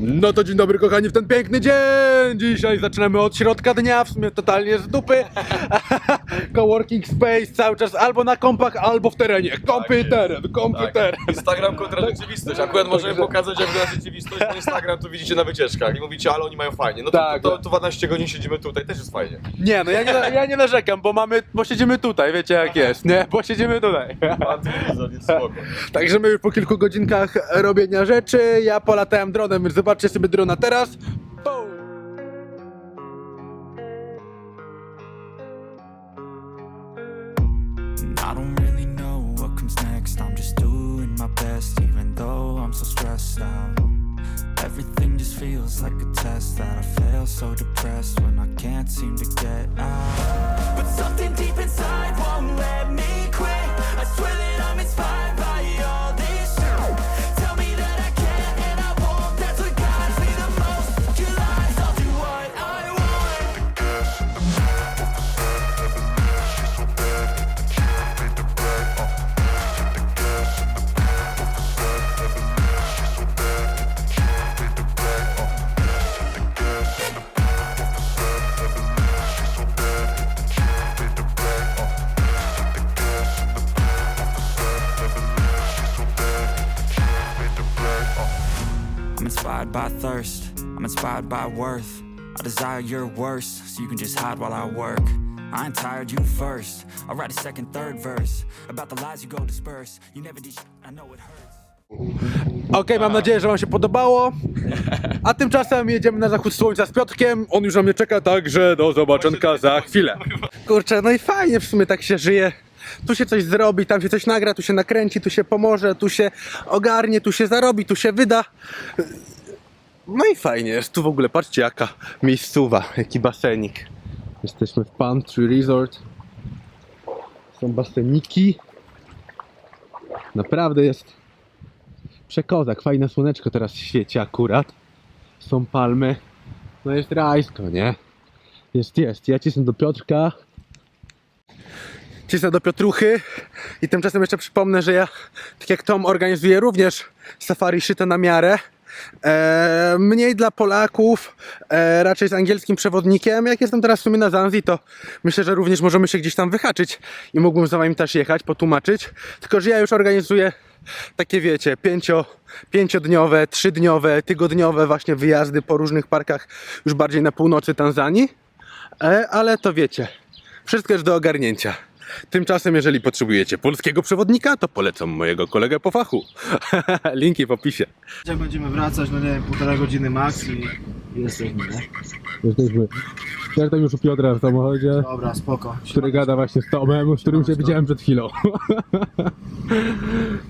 No to dzień dobry kochani w ten piękny dzień! Dzisiaj zaczynamy od środka dnia, w sumie totalnie z dupy. Coworking space cały czas albo na kompach, albo w terenie. Teren, kompy Tak. teren. Instagram kontra rzeczywistość. Akurat możemy pokazać, jak wygląda rzeczywistość, bo Instagram to widzicie na wycieczkach i mówicie, ale oni mają fajnie. No to, Tak. to, to 12 godzin siedzimy tutaj, też jest fajnie. Nie no, ja nie, ja nie narzekam, bo mamy, bo siedzimy tutaj, wiecie jak jest, nie? Bo siedzimy tutaj. Telewizor jest spoko. Także my już po kilku godzinkach robienia rzeczy, ja polatałem dronem, więc zobaczcie sobie drona teraz. Stressed out. Everything just feels like a test that I fail, so depressed when I can't seem to get out. But something deep inside won't let me inspired by thirst, I'm inspired by worth. I desire your worst, so you can just hide while I work. I ain't tired, you first. I'll write a second, third verse about the lies you go disperse. You never did, sh- I know it hurts. Mam nadzieję, że wam się podobało. A tymczasem jedziemy na zachód słońca z Piotrkiem. On już na mnie czeka, także do zobaczonka za chwilę. Kurczę, no i fajnie w sumie tak się żyje. Tu się coś zrobi, tam się coś nagra, tu się nakręci, tu się pomoże, tu się ogarnie, tu się zarobi, tu się wyda. No i fajnie jest. Tu w ogóle patrzcie jaka miejscowa, jaki basenik. Jesteśmy w Palm Tree Resort. Są baseniki. Naprawdę jest przekozak, fajne słoneczko teraz świeci akurat. Są palmy. No jest rajsko, nie? Jest, jest. Ja cisnę do Piotrka. Cisnę do Piotruchy. I tymczasem jeszcze przypomnę, że ja, tak jak Tom, organizuję również safari szyte na miarę. E, mniej dla Polaków, e, raczej z angielskim przewodnikiem. Jak jestem teraz w sumie na Zanzi, to myślę, że również możemy się gdzieś tam wyhaczyć i mógłbym za wami też jechać, potłumaczyć. Tylko, że ja już organizuję takie wiecie, pięcio, pięciodniowe, trzydniowe, tygodniowe właśnie wyjazdy po różnych parkach już bardziej na północy Tanzanii. E, ale to wiecie, wszystko jest do ogarnięcia. Tymczasem, jeżeli potrzebujecie polskiego przewodnika, to polecam mojego kolegę po fachu. Linki w opisie. Jak będziemy wracać, no nie wiem, półtora godziny max i jesteśmy, nie? Jesteśmy. Jak tam już u Piotra w samochodzie, Dobra, spoko. który gada właśnie z Tomem, z którym się widziałem przed chwilą.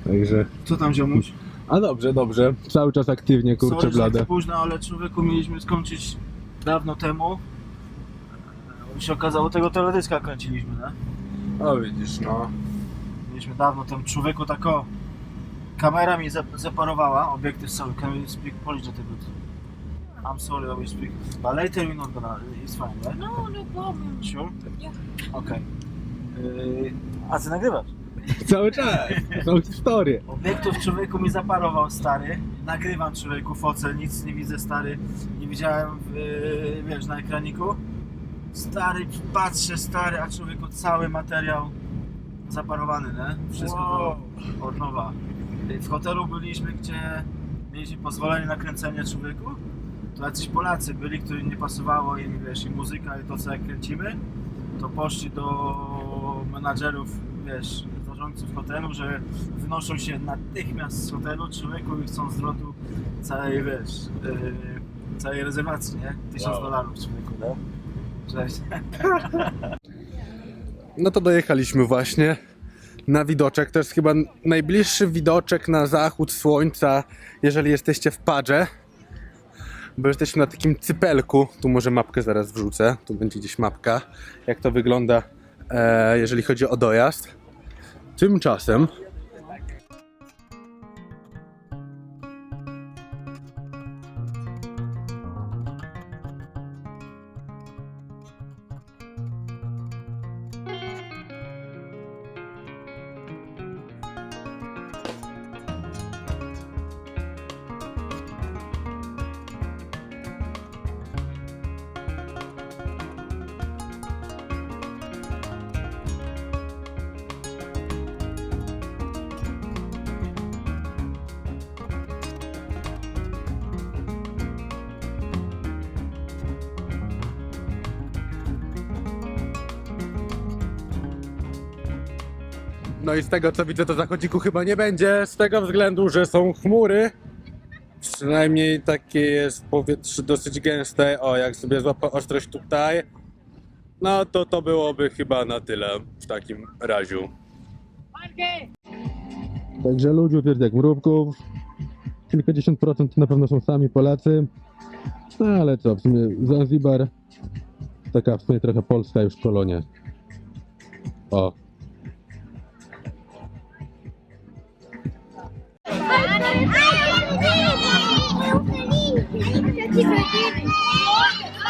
Także. Co tam ziomuś? A dobrze, dobrze. Cały czas aktywnie, kurczę Sorry, że blade. tak późno, ale człowieku mieliśmy skończyć dawno temu. I się okazało, tego teledyska kręciliśmy, nie? O widzisz, no. Mieliśmy dawno temu, człowieku tak o... Kamera mi zap- zaparowała, obiektyw cały, can you speak Polish a little bit? I'm sorry, I will speak, but later we're not gonna, it's fine, right? No, no problem. Sure? Yeah. Okej. Yy, a ty nagrywasz? Cały czas. Są historie. Obiektów człowieku mi zaparował stary. Nagrywam człowieku focę, nic nie widzę stary. Nie widziałem yy, wiesz, na ekraniku. Stary, patrzę stary, a człowieku cały materiał zaparowany, nie? Wszystko do, od nowa. W hotelu byliśmy, gdzie mieliśmy pozwolenie na kręcenie człowieku. To jacyś Polacy byli, którym nie pasowało im, wiesz, i muzyka i to co jak kręcimy. To poszli do menadżerów, wiesz, zarządców hotelu, że wynoszą się natychmiast z hotelu człowieku i chcą zwrotu całej, wiesz, yy, całej rezerwacji, nie? Tysiąc Wow. dolarów człowieku, no? Cześć. No to dojechaliśmy właśnie na widoczek. To jest chyba najbliższy widoczek na zachód słońca, jeżeli jesteście w Padże. Bo jesteśmy na takim cypelku. Tu może mapkę zaraz wrzucę. Tu będzie gdzieś mapka. Jak to wygląda, e, jeżeli chodzi o dojazd. Tymczasem No i z tego co widzę to zachodziku chyba nie będzie, z tego względu, że są chmury. Przynajmniej takie jest powietrze dosyć gęste. O, jak sobie złapę ostrość tutaj, no to to byłoby chyba na tyle w takim razie. Także ludzi jest jak mrówków. Kilkadziesiąt procent na pewno są sami Polacy. No ale co, w sumie Zanzibar taka w sumie trochę polska już kolonia. O. Ai, eu não vi! Eu não vi! Eu não vi!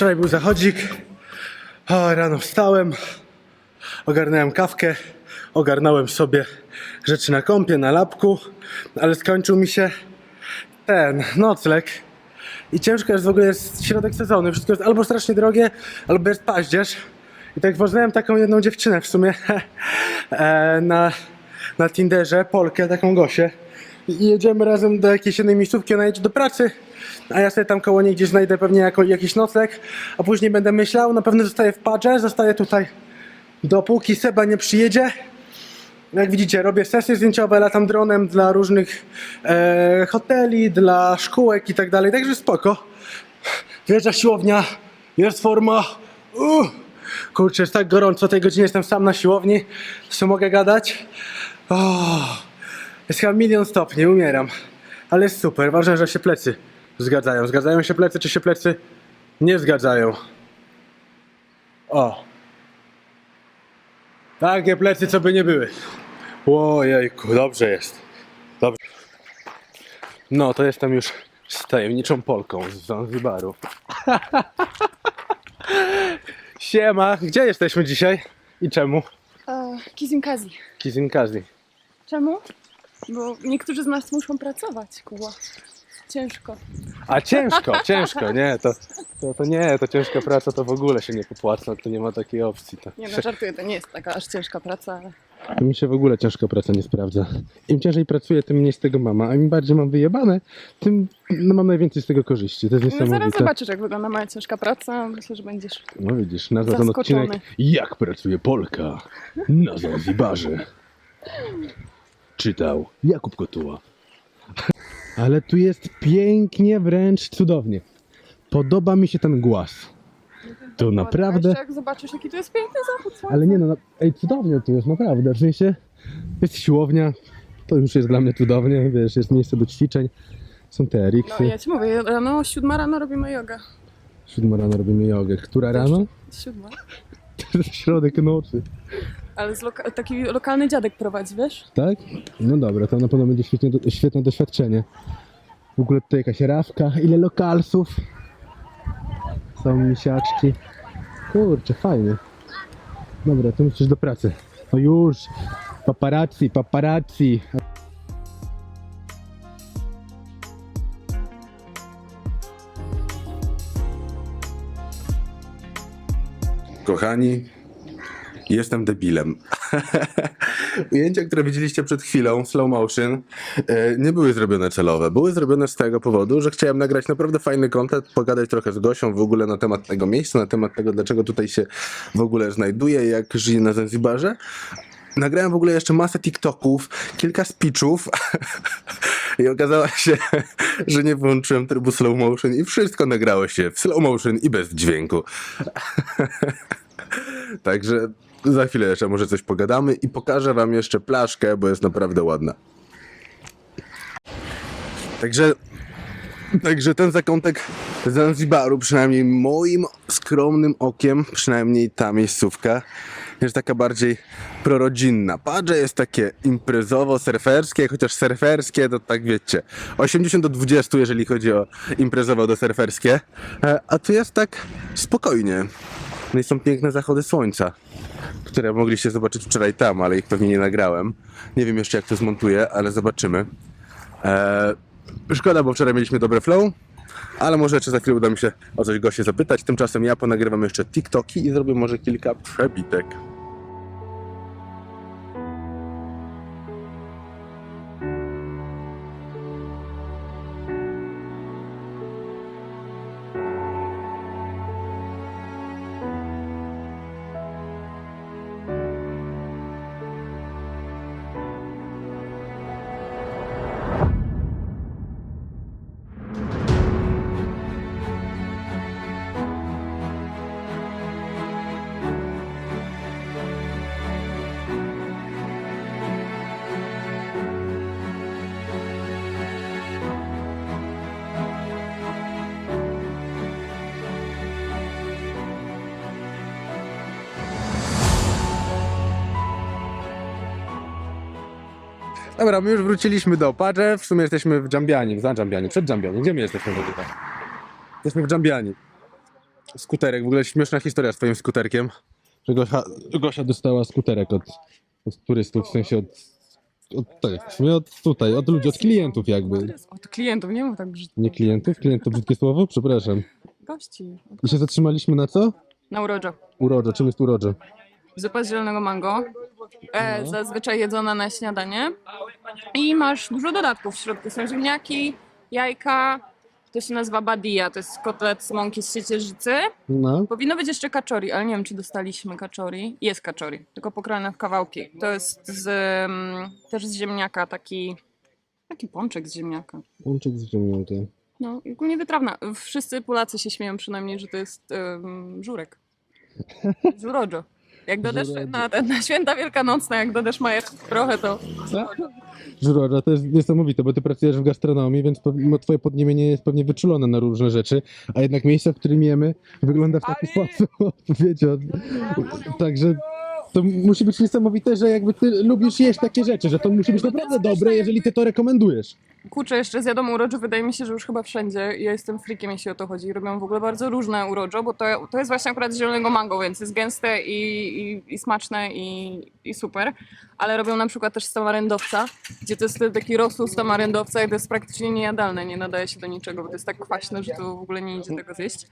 Wczoraj był zachodzik. O, rano wstałem. Ogarnąłem kawkę. Ogarnąłem sobie rzeczy na kąpie, na lapku. Ale skończył mi się ten nocleg. I ciężko jest w ogóle, jest środek sezonu. Wszystko jest albo strasznie drogie, albo jest paździerz. I tak poznałem taką jedną dziewczynę w sumie e, na, na Tinderze, Polkę, taką Gosię. I jedziemy razem do jakiejś jednej miejscówki, ona jedzie do pracy, a ja sobie tam koło niej gdzieś znajdę pewnie jako, jakiś nocleg, a później będę myślał, na pewno zostaję w Padże, zostaję tutaj dopóki Seba nie przyjedzie. Jak widzicie, robię sesje zdjęciowe, latam dronem dla różnych e, hoteli, dla szkółek i tak dalej, także spoko. Wjeżdża siłownia, jest forma. Uh, kurczę, jest tak gorąco, o tej godzinie jestem sam na siłowni, co mogę gadać. Oh, jest chyba milion stopni, umieram. Ale jest super, ważne, że się plecy zgadzają. Zgadzają się plecy, czy się plecy nie zgadzają. O. Takie plecy, co by nie były. Ojejku, dobrze jest. Dobrze. No, to jestem już z tajemniczą Polką z Zanzibaru. Siema, gdzie jesteśmy dzisiaj i czemu? E, Kizinkazi. Kizinkazi. Czemu? Bo niektórzy z nas muszą pracować, kuła. Ciężko. A ciężko, ciężko, nie, to, to, to nie, to ciężka praca to w ogóle się nie popłaca, to nie ma takiej opcji. To. Nie no, żartuję, to nie jest taka aż ciężka praca, ale Mi się w ogóle ciężka praca nie sprawdza. Im ciężej pracuję, tym mniej z tego mam, a im bardziej mam wyjebane, tym no, mam najwięcej z tego korzyści. To jest no, zaraz niesamowite. zobaczysz, jak wygląda moja ciężka praca. Myślę, że będziesz No widzisz, nazwa ten Zaskoczony. odcinek Jak pracuje Polka na Zanzibarze. Czytał Jakub Kotuła. Ale tu jest pięknie, wręcz cudownie. Podoba mi się ten głaz. To naprawdę... Jeszcze jak zobaczysz, jaki to jest piękny zachód słońca. Ale nie no, no, ej, cudownie tu jest, naprawdę. W sensie jest siłownia, to już jest dla mnie cudownie, wiesz, jest miejsce do ćwiczeń, są te No eriksy. ja ci mówię, rano siódma rano robimy jogę. Siódma rano robimy jogę. Która rano? Siódma. To jest środek nocy. Ale z loka- taki lokalny dziadek prowadzi, wiesz? Tak? No dobra, to na pewno będzie świetnie, świetne doświadczenie. W ogóle tutaj jakaś rawka, ile lokalsów. Są misiaczki. Kurczę, fajnie. Dobra, to musisz do pracy. No już, paparazzi, paparazzi. Kochani, jestem debilem. Ujęcia, które widzieliście przed chwilą, slow motion, e, nie były zrobione celowe. Były zrobione z tego powodu, że chciałem nagrać naprawdę fajny content, pogadać trochę z Gosią w ogóle na temat tego miejsca, na temat tego, dlaczego tutaj się w ogóle znajduję, jak żyję na Zanzibarze. Nagrałem w ogóle jeszcze masę TikToków, kilka speechów i okazało się, że nie wyłączyłem trybu slow motion i wszystko nagrało się w slow motion i bez dźwięku. Także za chwilę jeszcze może coś pogadamy i pokażę wam jeszcze plaszkę, bo jest naprawdę ładna. Także, także ten zakątek Zanzibaru, przynajmniej moim skromnym okiem, przynajmniej ta miejscówka, jest taka bardziej prorodzinna. Padże jest takie imprezowo-surferskie, chociaż surferskie to tak wiecie, 80 do 20, jeżeli chodzi o imprezowo do surferskie, E, a tu jest tak spokojnie. No i są piękne zachody słońca, które mogliście zobaczyć wczoraj tam, ale ich pewnie nie nagrałem. Nie wiem jeszcze jak to zmontuję, ale zobaczymy. E, szkoda, bo wczoraj mieliśmy dobre flow, ale może jeszcze za chwilę uda mi się o coś goście zapytać. Tymczasem ja ponagrywam jeszcze TikToki i zrobię może kilka przebitek. Dobra, my już wróciliśmy do Padże. W sumie jesteśmy w Dżambiani, za Dżambiani, przed Dżambiani. Gdzie my jesteśmy w ogóle? Jesteśmy w Dżambiani. Skuterek, w ogóle śmieszna historia z twoim skuterkiem. Że Gosia, Gosia dostała skuterek od, od turystów, w sensie od, od, tak, w sumie od tutaj, od ludzi, od klientów jakby. Od klientów, nie mów tak brzydko. Nie klientów? Klient to brzydkie słowo? Przepraszam. Gości. I się zatrzymaliśmy na co? Na uroczo. Urodzo. Czym jest urodzo? Zupa z zielonego mango. E, Zazwyczaj jedzona na śniadanie. I masz dużo dodatków. W środku są ziemniaki, jajka. To się nazywa badia. To jest kotlet z mąki z ciecierzycy. No. Powinno być jeszcze kaczori, ale nie wiem, czy dostaliśmy kaczori. Jest kaczori, tylko pokrojone w kawałki. To jest z, mm, też z ziemniaka, taki, taki pączek z ziemniaka. Łączek z ziemniakiem. No, i ogólnie wytrawna. Wszyscy Polacy się śmieją przynajmniej, że to jest żurek. Żurodżo. Jak dodasz na, na święta wielkanocne, jak dodasz majer trochę, to Żuroża, to jest niesamowite, bo ty pracujesz w gastronomii, więc no, twoje podniebienie jest pewnie wyczulone na różne rzeczy, a jednak miejsce, w którym jemy, wygląda w taki sposób, wiecie, od... także to musi być niesamowite, że jakby ty lubisz jeść takie rzeczy, że to musi być naprawdę dobre, jeżeli ty to rekomendujesz. Kurczę, jeszcze zjadą urodzio, wydaje mi się, że już chyba wszędzie. Ja jestem freakiem, jeśli o to chodzi. Robią w ogóle bardzo różne urodzio, bo to, to jest właśnie akurat z zielonego mango, więc jest gęste i, i, i smaczne i, i super. Ale robią na przykład też z tamaryndowca, gdzie to jest taki rosół z tamaryndowca i to jest praktycznie niejadalne, nie nadaje się do niczego, bo to jest tak kwaśne, że to w ogóle nie idzie tego zjeść.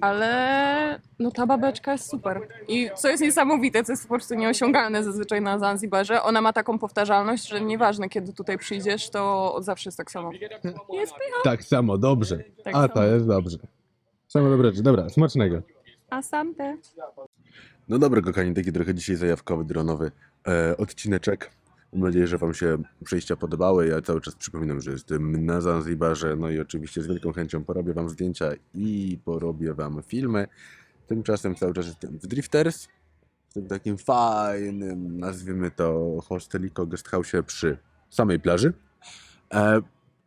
Ale no ta babeczka jest super. I co jest niesamowite, co jest po prostu nieosiągalne zazwyczaj na Zanzibarze, ona ma taką powtarzalność, że nieważne kiedy tutaj przyjdziesz, to zawsze jest tak samo. Jest pycha. Tak samo, dobrze. Tak A samo. to jest dobrze. Samo dobre rzeczy, dobra, smacznego. Asante. No dobra, kochani, taki trochę dzisiaj zajawkowy, dronowy e, odcineczek. Mam nadzieję, że Wam się przejścia podobały. Ja cały czas przypominam, że jestem na Zanzibarze, no i oczywiście z wielką chęcią porobię Wam zdjęcia i porobię Wam filmy. Tymczasem cały czas jestem w Drifters, w tym takim fajnym, nazwijmy to, hosteliko, guest house przy samej plaży. E,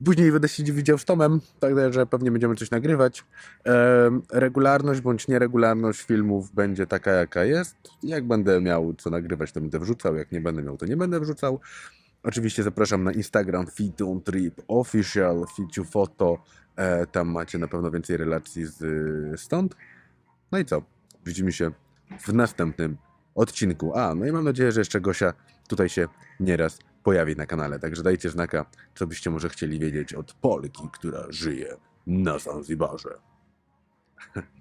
Później będę się widział z Tomem, także pewnie będziemy coś nagrywać. Em, regularność bądź nieregularność filmów będzie taka, jaka jest. Jak będę miał co nagrywać, to będę wrzucał. Jak nie będę miał, to nie będę wrzucał. Oczywiście zapraszam na Instagram Fitun Trip Official, Ficiu Foto. E, tam macie na pewno więcej relacji z, stąd. No i co? Widzimy się w następnym odcinku. A, no i mam nadzieję, że jeszcze Gosia tutaj się nieraz pojawi na kanale. Także dajcie znaka, co byście może chcieli wiedzieć od Polki, która żyje na Zanzibarze.